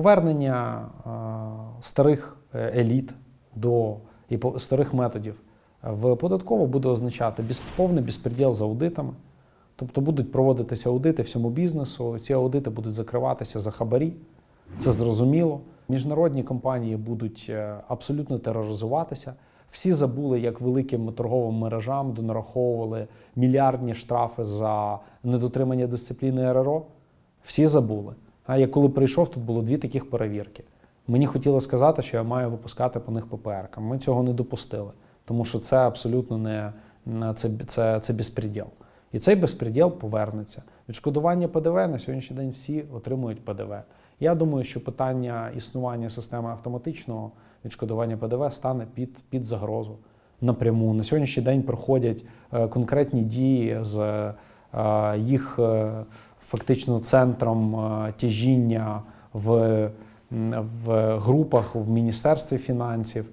Повернення е, старих е, еліт до і старих методів в податково буде означати повний безпреділ з аудитами. Тобто будуть проводитися аудити всьому бізнесу, ці аудити будуть закриватися за хабарі. Це зрозуміло. Міжнародні компанії будуть е, абсолютно тероризуватися. Всі забули, як великим торговим мережам донараховували мільярдні штрафи за недотримання дисципліни РРО. Всі забули. А я коли прийшов, тут було дві таких перевірки. Мені хотіли сказати, що я маю випускати по них ППР. Ми цього не допустили, тому що це абсолютно не не- це, це, це безпреділ. І цей безпреділ повернеться. Відшкодування ПДВ на сьогоднішній день всі отримують ПДВ. Я думаю, що питання існування системи автоматичного відшкодування ПДВ стане під, під загрозу напряму. На сьогоднішній день проходять е, конкретні дії з е, їх е, фактично центром е, тяжіння в, в групах в Міністерстві фінансів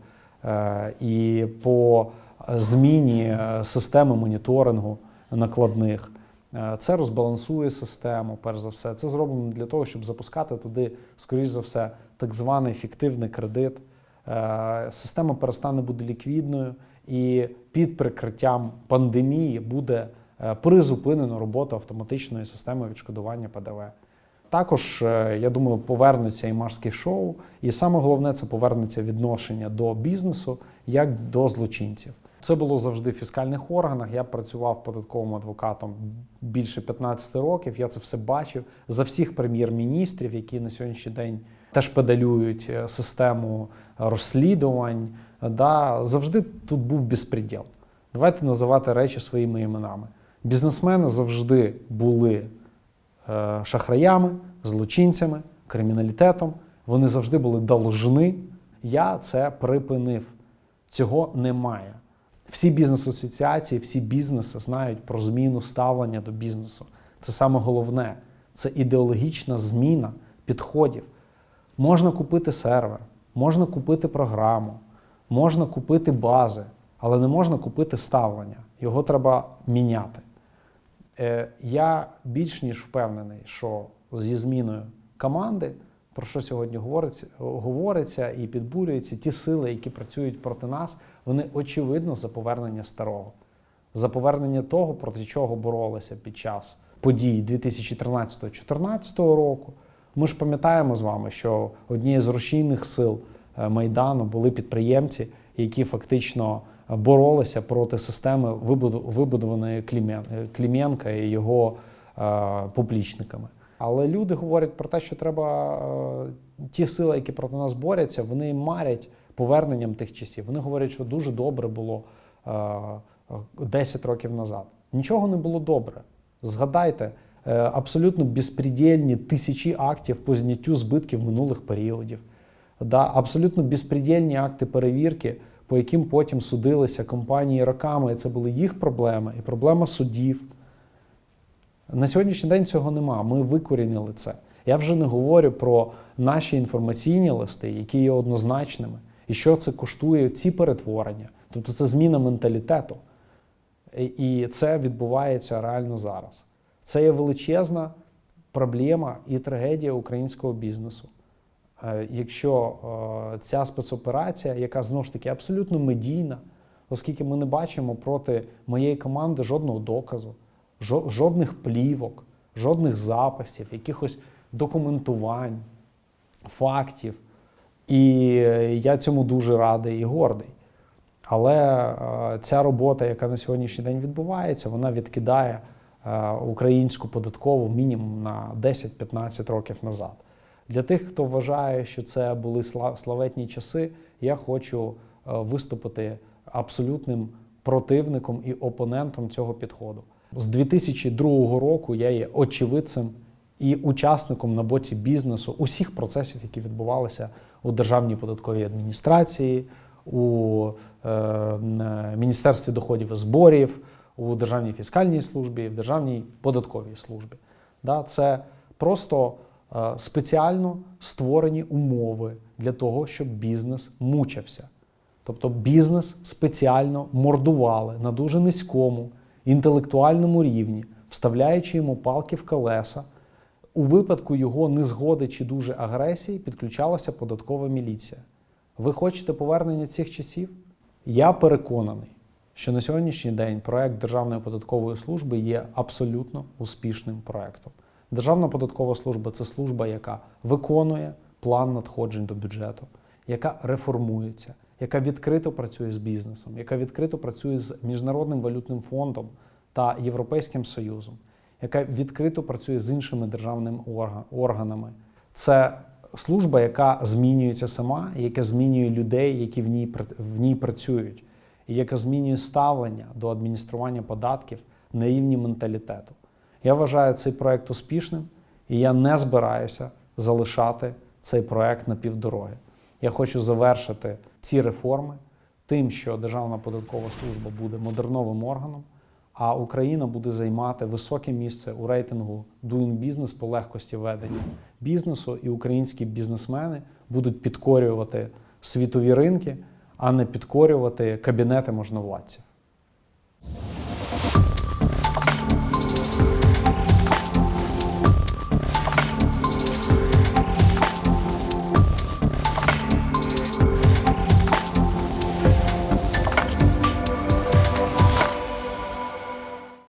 е, і по зміні е, системи моніторингу накладних. Це розбалансує систему, перш за все. Це зроблено для того, щоб запускати туди, скоріш за все, так званий фіктивний кредит. Система перестане бути ліквідною, і під прикриттям пандемії буде призупинено роботу автоматичної системи відшкодування ПДВ. Також, е, я думаю, повернуться і марські шоу, і саме головне це повернеться відношення до бізнесу як до злочинців. Це було завжди в фіскальних органах. Я працював податковим адвокатом більше 15 років. Я це все бачив за всіх прем'єр-міністрів, які на сьогоднішній день теж педалюють е, систему розслідувань. Да, завжди тут був безпреділ. Давайте називати речі своїми іменами. Бізнесмени завжди були е, шахраями, злочинцями, криміналітетом. Вони завжди були должни. Я це припинив. Цього немає. Всі бізнес-асоціації, всі бізнеси знають про зміну ставлення до бізнесу. Це саме головне. Це ідеологічна зміна підходів. Можна купити сервер, можна купити програму, можна купити бази, але не можна купити ставлення. Його треба міняти. Е, Я більш ніж впевнений, що зі зміною команди, про що сьогодні говориться, говориться і підбурюються ті сили, які працюють проти нас, вони очевидно за повернення старого, за повернення того, проти чого боролися під час подій 2013-2014 року. Ми ж пам'ятаємо з вами, що однією з рушійних сил е, Майдану були підприємці, які фактично боролися проти системи, вибудованої е, і його е, поплічниками. Але люди говорять про те, що треба е, ті сили, які проти нас борються, вони марять поверненням тих часів. Вони говорять, що дуже добре було е, е, 10 років назад. Нічого не було добре. Згадайте, абсолютно безпредельні тисячі актів по зняттю збитків минулих періодів. Абсолютно безпредельні акти перевірки, по яким потім судилися компанії роками, і це були їх проблеми, і проблема судів. На сьогоднішній день цього нема. Ми викорінили це. Я вже не говорю про наші інформаційні листи, які є однозначними, і що це коштує ці перетворення. Тобто це зміна менталітету. І- це відбувається реально зараз. Це є величезна проблема і трагедія українського бізнесу. Е, Якщо е, ця спецоперація, яка знову ж таки абсолютно медійна, оскільки ми не бачимо проти моєї команди жодного доказу, жодних плівок, жодних записів, якихось документувань, фактів. І е, я цьому дуже радий і гордий. Але ця робота, яка на сьогоднішній день відбувається, вона відкидає українську податкову мінімум на 10-15 років назад. Для тих, хто вважає, що це були славетні часи, я хочу е, виступити абсолютним противником і опонентом цього підходу. З 2002 року я є очевидцем і учасником на боці бізнесу усіх процесів, які відбувалися у Державній податковій адміністрації, у е, Міністерстві доходів і зборів, у Державній фіскальній службі, в Державній податковій службі. Це просто спеціально створені умови для того, щоб бізнес мучився. Тобто бізнес спеціально мордували на дуже низькому інтелектуальному рівні, вставляючи йому палки в колеса, у випадку його незгоди чи дуже агресії підключалася податкова міліція. Ви хочете повернення цих часів? Я переконаний, що на сьогоднішній день проект Державної податкової служби є абсолютно успішним проектом. Державна податкова служба це служба, яка виконує план надходжень до бюджету, яка реформується, яка відкрито працює з бізнесом, яка відкрито працює з Міжнародним валютним фондом та Європейським Союзом, яка відкрито працює з іншими державними органами. Це служба, яка змінюється сама, яка змінює людей, які в ній, в ній працюють, і яка змінює ставлення до адміністрування податків на рівні менталітету. Я вважаю цей проект успішним, і я не збираюся залишати цей проект на півдороги. Я хочу завершити ці реформи тим, що Державна податкова служба буде модерновим органом, а Україна буде займати високе місце у рейтингу Doing Business по легкості ведення бізнесу, і українські бізнесмени будуть підкорювати світові ринки, а не підкорювати кабінети можновладців.